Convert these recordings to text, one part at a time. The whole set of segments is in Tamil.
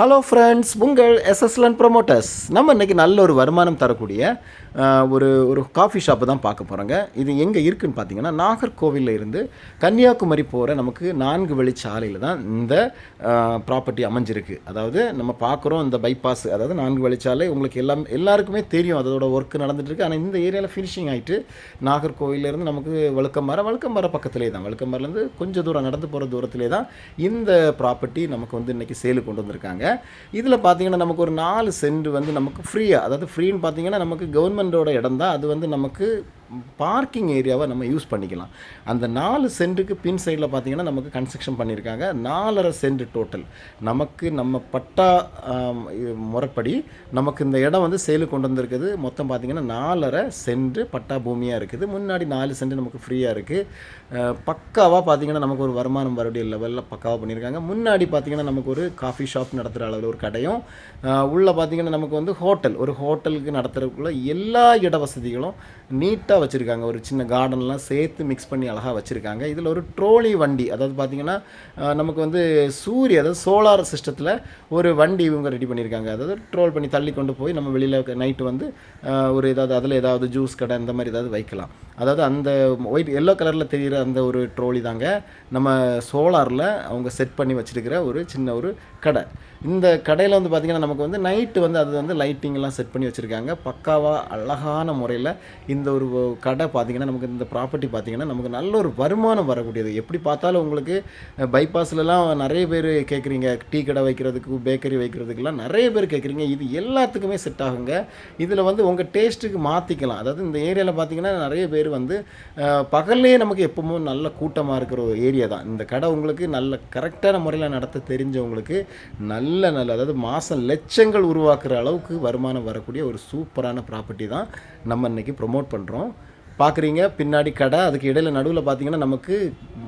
ஹலோ ஃப்ரெண்ட்ஸ் உங்கள் எஸ்எஸ்லன் ப்ரொமோட்டர்ஸ் நம்ம இன்றைக்கி நல்ல ஒரு வருமானம் தரக்கூடிய ஒரு ஒரு காஃபி ஷாப்பு தான் பார்க்க போகிறோங்க இது எங்கே இருக்குதுன்னு பார்த்தீங்கன்னா நாகர்கோவிலில் இருந்து கன்னியாகுமரி போகிற நமக்கு நான்கு வழி சாலையில் தான் இந்த ப்ராப்பர்ட்டி அமைஞ்சிருக்கு. அதாவது நம்ம பார்க்குறோம் இந்த பைபாஸ் அதாவது நான்கு வழிச்சாலை உங்களுக்கு எல்லாம் எல்லாருக்குமே தெரியும் அதோட ஒர்க் நடந்துகிட்ருக்கு ஆனால் இந்த ஏரியாவில் ஃபினிஷிங் ஆகிட்டு நாகர்கோவிலேருந்து நமக்கு வழுக்கம்பாறை வழுக்கம்பர பக்கத்திலே தான். வழுக்கம்பரிலேருந்து கொஞ்சம் தூரம் நடந்து போகிற தூரத்திலே தான் இந்த ப்ராப்பர்ட்டி நமக்கு வந்து இன்றைக்கி சேலு கொண்டு வந்திருக்காங்க. இதில் பார்த்தீங்கன்னா நமக்கு ஒரு நாலு சென்ட் வந்து நமக்கு ஃப்ரீயாக அதாவது ஃப்ரீன்னு பார்த்தீங்கன்னா நமக்கு கவர்மெண்ட்டோட இடம் தான். அது வந்து நமக்கு பார்க்கிங் ஏரியாவை நம்ம யூஸ் பண்ணிக்கலாம். அந்த நாலு சென்ட்டுக்கு பின் சைடில் பார்த்தீங்கன்னா நமக்கு கன்ஸ்ட்ரக்ஷன் பண்ணியிருக்காங்க. நாலரை சென்ட் டோட்டல் நமக்கு நம்ம பட்டா முறைப்படி நமக்கு இந்த இடம் வந்து சேலு கொண்டு வந்திருக்குது. மொத்தம் பார்த்தீங்கன்னா நாலரை சென்ட் பட்டா பூமியாக இருக்குது. முன்னாடி நாலு சென்ட் நமக்கு ஃப்ரீயாக இருக்குது பக்காவாக பார்த்தீங்கன்னா நமக்கு ஒரு வருமானம் வரக்கூடிய லெவலில் பக்காவாக பண்ணியிருக்காங்க. முன்னாடி பார்த்தீங்கன்னா நமக்கு ஒரு காஃபி ஷாப் நடத்துகிற அளவில் ஒரு கடையும் உள்ளே பார்த்தீங்கன்னா நமக்கு வந்து ஹோட்டல் ஒரு ஹோட்டலுக்கு நடத்துறதுக்குள்ள எல்லா இட வசதிகளும் நீட்டாக வச்சுருக்காங்க. ஒரு சின்ன கார்டன்லாம் சேர்த்து மிக்ஸ் பண்ணி அழகாக வச்சுருக்காங்க. இதில் ஒரு ட்ரோலி வண்டி அதாவது பார்த்தீங்கன்னா நமக்கு வந்து சூரிய அதாவது சோலார் சிஸ்டத்தில் ஒரு வண்டி இவங்க ரெடி பண்ணியிருக்காங்க. அதாவது ட்ரோல் பண்ணி தள்ளி கொண்டு போய் நம்ம வெளியில் நைட்டு வந்து ஒரு ஏதாவது அதில் ஏதாவது ஜூஸ் கடை இந்த மாதிரி ஏதாவது வைக்கலாம். அதாவது அந்த ஒயிட் எல்லோ கலரில் தெரிகிற அந்த ஒரு ட்ரோலி தாங்க நம்ம சோலாரில் அவங்க செட் பண்ணி வச்சுருக்கிற ஒரு சின்ன ஒரு கடை. இந்த கடையில் வந்து பார்த்திங்கன்னா நமக்கு வந்து நைட்டு வந்து அது வந்து லைட்டிங்லாம் செட் பண்ணி வச்சுருக்காங்க. பக்காவாக அழகான முறையில் இந்த ஒரு கடை பார்த்திங்கன்னா நமக்கு இந்த ப்ராப்பர்ட்டி பார்த்திங்கன்னா நமக்கு நல்ல ஒரு வருமானம் வரக்கூடியது. எப்படி பார்த்தாலும் உங்களுக்கு பைபாஸ்லலாம் நிறைய பேர் கேட்குறீங்க. டீ கடை வைக்கிறதுக்கு பேக்கரி வைக்கிறதுக்கெல்லாம் நிறைய பேர் கேட்குறீங்க. இது எல்லாத்துக்குமே செட் ஆகுங்க. இதில் வந்து உங்கள் டேஸ்ட்டுக்கு மாற்றிக்கலாம் அதாவது இந்த ஏரியாவில் பார்த்தீங்கன்னா நிறைய பேர் வந்து பகல்லே நமக்கு எப்போவுமே நல்ல கூட்டமாக இருக்கிற ஒரு ஏரியா தான். இந்த கடை உங்களுக்கு நல்ல கரெக்டான முறையில் நடத்த தெரிஞ்சவங்களுக்கு நல்ல நல்ல அதாவது மாதம் லட்சங்கள் உருவாக்குற அளவுக்கு வருமானம் வரக்கூடிய ஒரு சூப்பரான ப்ராப்பர்ட்டி தான் நம்ம இன்னைக்கு ப்ரொமோட் பண்ணுறோம் பார்க்குறீங்க பின்னாடி கடை அதுக்கு இடையில நடுவில் பார்த்தீங்கன்னா நமக்கு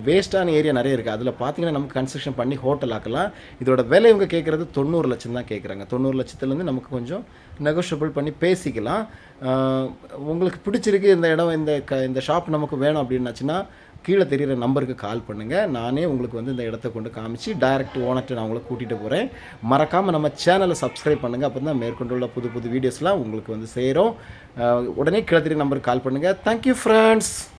வேஸ்ட்டான ஏரியா நிறைய இருக்குது அதில் பார்த்தீங்கன்னா நமக்கு கன்ஸ்ட்ரக்ஷன் பண்ணி ஹோட்டல் ஆக்கலாம். இதோட விலை இவங்க கேட்குறது தொண்ணூறு லட்சம் தான் கேட்குறாங்க தொண்ணூறு லட்சத்துலேருந்து நமக்கு கொஞ்சம் நெகோஷியபிள் பண்ணி பேசிக்கலாம். உங்களுக்கு பிடிச்சிருக்கு இந்த இடம் இந்த க இந்த ஷாப் நமக்கு வேணும் அப்படின்னாச்சுன்னா கீழே தெரிகிற நம்பருக்கு கால் பண்ணுங்கள் நானே உங்களுக்கு வந்து இந்த இடத்த கொண்டு காமிச்சு டைரக்ட் ஓனர்கிட்ட நான் உங்களை கூட்டிகிட்டு போகிறேன் மறக்காமல் நம்ம சேனலை சப்ஸ்கிரைப் பண்ணுங்கள் அப்போ தான் மேற்கொண்டுள்ள புது புது வீடியோஸ்லாம் உங்களுக்கு வந்து சேரும். உடனே கீழே தெரியுற நம்பருக்கு கால் பண்ணுங்கள் தேங்க்யூ ஃப்ரெண்ட்ஸ்